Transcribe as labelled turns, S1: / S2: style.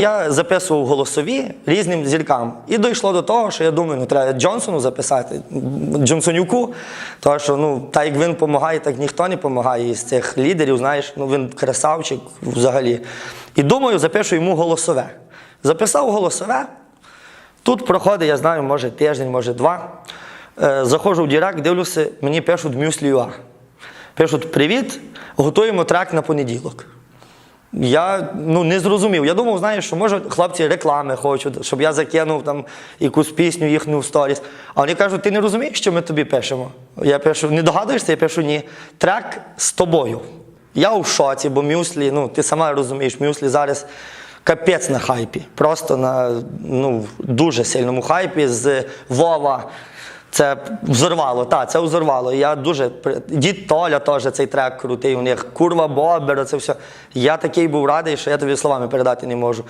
S1: Я записував голосові різним зіркам. І дійшло до того, що я думаю, ну треба Джонсону записати, Джонсонюку. Тому що ну, так як він допомагає, так ніхто не допомагає із цих лідерів, знаєш, ну він красавчик взагалі. І думаю, запишу йому голосове. Записав голосове. Тут проходить, я знаю, може тиждень, може два. Е, заходжу в Дірект, дивлюся, мені пишуть Мюслі.ua. Пишуть: Привіт, готуємо трек на понеділок. Я ну, не зрозумів. Я думав, знаєш, що може хлопці реклами хочуть, щоб я закинув там якусь пісню їхню в сторіс. А вони кажуть, ти не розумієш, що ми тобі пишемо? Я пишу, не догадуєшся, я пишу ні. Трек з тобою. Я у шоці, бо мюслі, ну ти сама розумієш, мюслі зараз капець на хайпі. Просто на ну, дуже сильному хайпі з Вова. Це взорвало, так, це взорвало. Я дуже дід Толя теж цей трек крутий. У них курва Бобер, це все. Я такий був радий, що я тобі словами передати не можу.